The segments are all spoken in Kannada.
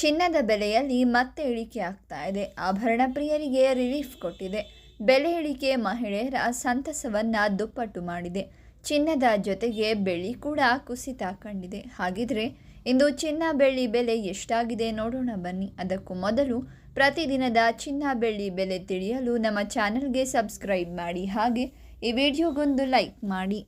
ಚಿನ್ನದ ಬೆಲೆಯಲ್ಲಿ ಮತ್ತೆ ಇಳಿಕೆ ಆಗ್ತಾ ಇದೆ. ಆಭರಣ ಪ್ರಿಯರಿಗೆ ರಿಲೀಫ್ ಕೊಟ್ಟಿದೆ. ಬೆಲೆ ಇಳಿಕೆ ಮಹಿಳೆಯರ ಸಂತಸವನ್ನು ದುಪ್ಪಟ್ಟು ಮಾಡಿದೆ. ಚಿನ್ನದ ಜೊತೆಗೆ ಬೆಳ್ಳಿ ಕೂಡ ಕುಸಿತ ಕಂಡಿದೆ. ಹಾಗಿದ್ರೆ ಇಂದು ಚಿನ್ನ ಬೆಳ್ಳಿ ಬೆಲೆ ಎಷ್ಟಾಗಿದೆ ನೋಡೋಣ ಬನ್ನಿ. ಅದಕ್ಕೂ ಮೊದಲು ಪ್ರತಿದಿನದ ಚಿನ್ನ ಬೆಳ್ಳಿ ಬೆಲೆ ತಿಳಿಯಲು ನಮ್ಮ ಚಾನಲ್ಗೆ ಸಬ್ಸ್ಕ್ರೈಬ್ ಮಾಡಿ. ಹಾಗೆ ಈ ವಿಡಿಯೋಗೊಂದು ಲೈಕ್ ಮಾಡಿ.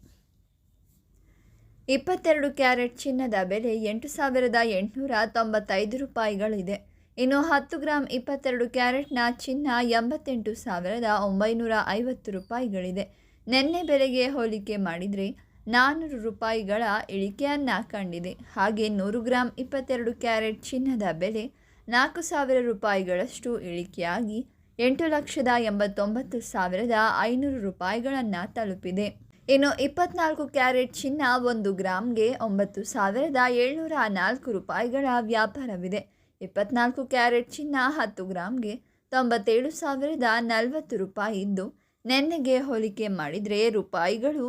ಇಪ್ಪತ್ತೆರಡು ಕ್ಯಾರೆಟ್ ಚಿನ್ನದ ಬೆಲೆ ಎಂಟು ಸಾವಿರದ ಎಂಟುನೂರ ತೊಂಬತ್ತೈದು ರೂಪಾಯಿಗಳಿದೆ. ಇನ್ನು ಹತ್ತು ಗ್ರಾಮ್ ಇಪ್ಪತ್ತೆರಡು ಕ್ಯಾರೆಟ್ನ ಚಿನ್ನ ಎಂಬತ್ತೆಂಟು ಸಾವಿರದ ಒಂಬೈನೂರ ಐವತ್ತು ರೂಪಾಯಿಗಳಿದೆ. ನಿನ್ನೆ ಬೆಲೆಗೆ ಹೋಲಿಕೆ ಮಾಡಿದರೆ ನಾನ್ನೂರು ರೂಪಾಯಿಗಳ ಇಳಿಕೆಯನ್ನು ಕಂಡಿದೆ. ಹಾಗೆ ನೂರು ಗ್ರಾಮ್ ಇಪ್ಪತ್ತೆರಡು ಕ್ಯಾರೆಟ್ ಚಿನ್ನದ ಬೆಲೆ ನಾಲ್ಕು ಸಾವಿರ ರೂಪಾಯಿಗಳಷ್ಟು ಇಳಿಕೆಯಾಗಿ ಎಂಟು ಲಕ್ಷದ ಎಂಬತ್ತೊಂಬತ್ತು ಸಾವಿರದ ಐನೂರು ರೂಪಾಯಿಗಳನ್ನು ತಲುಪಿದೆ. ಇನ್ನು ಇಪ್ಪತ್ನಾಲ್ಕು ಕ್ಯಾರೆಟ್ ಚಿನ್ನ ಒಂದು ಗ್ರಾಮ್ಗೆ ಒಂಬತ್ತು ಸಾವಿರದ ಏಳ್ನೂರ ನಾಲ್ಕು ರೂಪಾಯಿಗಳ ವ್ಯಾಪಾರವಿದೆ. ಇಪ್ಪತ್ನಾಲ್ಕು ಕ್ಯಾರೆಟ್ ಚಿನ್ನ ಹತ್ತು ಗ್ರಾಮ್ಗೆ ತೊಂಬತ್ತೇಳು ಸಾವಿರದ ನಲವತ್ತು ರೂಪಾಯಿ ಇದ್ದು, ನೆನ್ನೆಗೆ ಹೋಲಿಕೆ ಮಾಡಿದರೆ ರೂಪಾಯಿಗಳು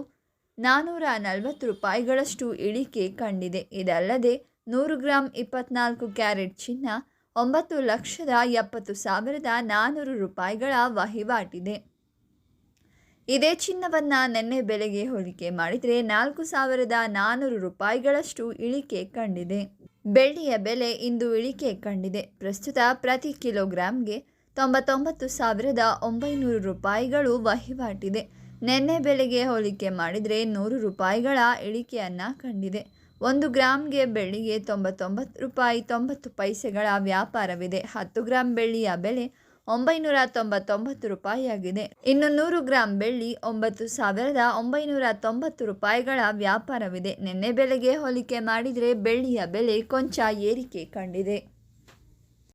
ನಾನ್ನೂರ ನಲವತ್ತು ರೂಪಾಯಿಗಳಷ್ಟು ಇಳಿಕೆ ಕಂಡಿದೆ. ಇದಲ್ಲದೆ ನೂರು ಗ್ರಾಮ್ ಇಪ್ಪತ್ನಾಲ್ಕು ಕ್ಯಾರೆಟ್ ಚಿನ್ನ ಒಂಬತ್ತು ಲಕ್ಷದ ಎಪ್ಪತ್ತು ಸಾವಿರದ ನಾನ್ನೂರು ರೂಪಾಯಿಗಳ ವಹಿವಾಟಿದೆ. ಇದೇ ಚಿನ್ನವನ್ನು ನಿನ್ನೆ ಬೆಲೆಗೆ ಹೋಲಿಕೆ ಮಾಡಿದರೆ ನಾಲ್ಕು ಸಾವಿರದ ನಾನ್ನೂರು ರೂಪಾಯಿಗಳಷ್ಟು ಇಳಿಕೆ ಕಂಡಿದೆ. ಬೆಳ್ಳಿಯ ಬೆಲೆ ಇಂದು ಇಳಿಕೆ ಕಂಡಿದೆ. ಪ್ರಸ್ತುತ ಪ್ರತಿ ಕಿಲೋಗ್ರಾಂಗೆ ತೊಂಬತ್ತೊಂಬತ್ತು ಸಾವಿರದ ಒಂಬೈನೂರು ರೂಪಾಯಿಗಳು ವಹಿವಾಟಿದೆ. ನಿನ್ನೆ ಬೆಲೆಗೆ ಹೋಲಿಕೆ ಮಾಡಿದರೆ ನೂರು ರೂಪಾಯಿಗಳ ಇಳಿಕೆಯನ್ನು ಕಂಡಿದೆ. ಒಂದು ಗ್ರಾಮ್ಗೆ ಬೆಳ್ಳಿಗೆ ತೊಂಬತ್ತೊಂಬತ್ತು ರೂಪಾಯಿ ತೊಂಬತ್ತು ಪೈಸೆಗಳ ವ್ಯಾಪಾರವಿದೆ. ಹತ್ತು ಗ್ರಾಂ ಬೆಳ್ಳಿಯ ಬೆಲೆ ಒಂಬೈನೂರ ತೊಂಬತ್ತೊಂಬತ್ತು ರೂಪಾಯಿಯಾಗಿದೆ. ಇನ್ನು ನೂರು ಗ್ರಾಂ ಬೆಳ್ಳಿ ಒಂಬತ್ತು ಸಾವಿರದ ಒಂಬೈನೂರ ತೊಂಬತ್ತು ರೂಪಾಯಿಗಳ ವ್ಯಾಪಾರವಿದೆ. ನಿನ್ನೆ ಬೆಲೆಗೆ ಹೋಲಿಕೆ ಮಾಡಿದರೆ ಬೆಳ್ಳಿಯ ಬೆಲೆ ಕೊಂಚ ಏರಿಕೆ ಕಂಡಿದೆ.